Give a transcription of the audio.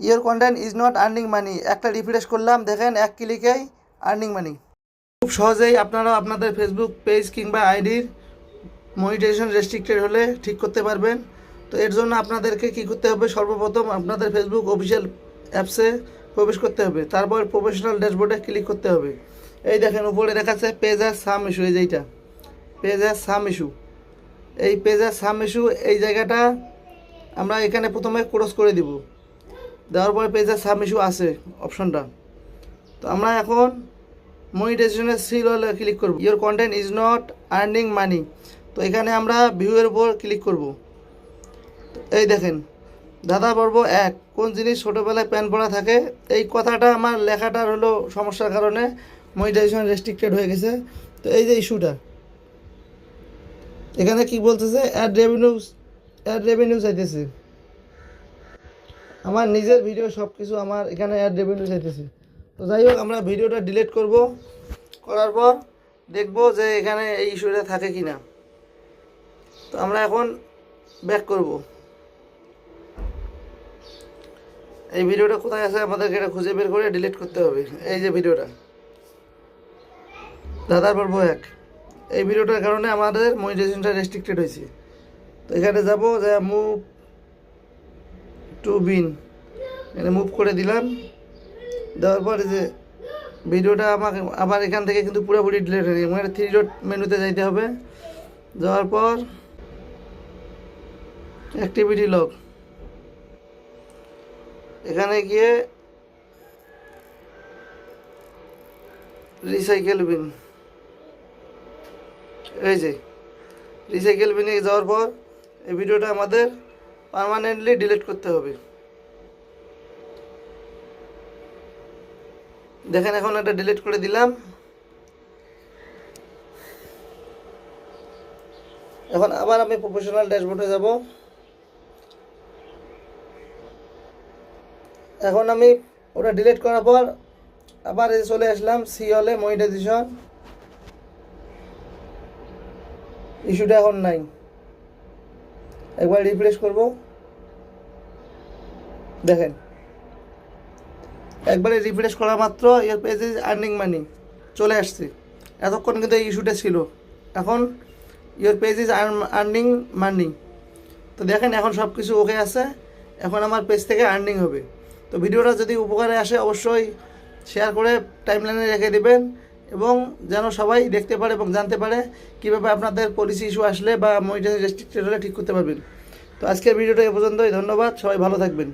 Your content is not earning money একটা refresh করলাম, দেখেন এক ক্লিকেই আর্নিং মানি খুব সহজেই আপনারা আপনাদের ফেসবুক পেজ কিংবা আইডির মনিটাইজেশন রেস্ট্রিক্টেড হলে ঠিক করতে পারবেন। তো এর জন্য আপনাদেরকে কি করতে হবে? সর্বপ্রথম আপনাদের ফেসবুক অফিসিয়াল অ্যাপসে প্রবেশ করতে হবে। তারপর প্রফেশনাল ড্যাশবোর্ডে ক্লিক করতে হবে। এই দেখেন, উপরে দেখাচ্ছে পেজ আর সাম ইস্যু এই যেইটা পেজ আর সাম ইস্যু এই পেজ আর সাম ইস্যু এই জায়গাটা আমরা এখানে প্রথমে ক্রস করে দিব। দেওয়ার পরে সাব ইস্যু আছে অপশনটা তো আমরা এখন মনিটাইজেশনের সিল হলে ক্লিক করব। Your content is not earning money তো এখানে আমরা ভিউয়ের উপর ক্লিক করব। এই দেখেন, দাদা বলব এক, কোন জিনিস ছোটোবেলায় প্যান পড়া থাকে? এই কথাটা আমার লেখাটার হলো সমস্যার কারণে মনিটাইজেশন রেস্ট্রিক্টেড হয়ে গেছে। তো এই যে ইস্যুটা এখানে কি বলতেছে? অ্যাড রেভিনিউ অ্যাড রেভিনিউ চাইতেছে আমার নিজের ভিডিও সব কিছু আমার এখানে অ্যাড রেভিনিউ চাইতেছে। তো যাই হোক, আমরা ভিডিওটা ডিলিট করব। করার পর দেখব যে এখানে এই ইস্যুটা থাকে কি না তো আমরা এখন ব্যাক করব। এই ভিডিওটা কোথায় আছে আমাদেরকে এটা খুঁজে বের করে ডিলিট করতে হবে। এই যে ভিডিওটা দাদার পর্ব এক। এই ভিডিওটার কারণে আমাদের মনিটাইজেশনটা রেস্ট্রিক্টেড হয়েছে। তো এখানে যাব যে মুভ টু বিন। এখানে মুভ করে দিলাম। দেওয়ার পর যে ভিডিওটা আমাকে আবার এখান থেকে কিন্তু পুরোপুরি ডিলেট হয়ে গেছে থ্রি ডট মেনুতে যাইতে হবে। যাওয়ার পর অ্যাক্টিভিটি লগ এখানে গিয়ে রিসাইকেল বিন এই যে রিসাইকেল বিনে যাওয়ার পর এই ভিডিওটা আমাদের পার্মানেন্টলি ডিলিট করতে হবে। দেখেন এখন এটা ডিলিট করে দিলাম। এখন আবার আমি প্রফেশনাল ড্যাশবোর্ডে যাব। এখন আমি ওটা ডিলিট করার পর আবার চলে আসলাম সি হলে মনিটাইজেশন ইস্যুটা এখন নাই। একবার রিফ্রেশ করব। দেখেন। একবারে রিফ্রেশ করা মাত্র ইয়ার পেজ আর্নিং মানি চলে আসছে। এতক্ষণ কিন্তু এই ইস্যুটা ছিল। এখন your page is earning money তো দেখেন, এখন সব কিছু ওকে আছে। এখন আমার পেজ থেকে আর্নিং হবে। তো ভিডিওটা যদি উপকারে আসে, অবশ্যই শেয়ার করে টাইমলাইনে রেখে দেবেন এবং যেন সবাই দেখতে পারে এবং জানতে পারে কীভাবে আপনাদের পলিসি ইস্যু আসলে বা মনিটাইজেশন রেস্ট্রিক্টেড হলে ঠিক করতে পারবেন। তো আজকের ভিডিওটা এ পর্যন্তই। ধন্যবাদ। সবাই ভালো থাকবেন।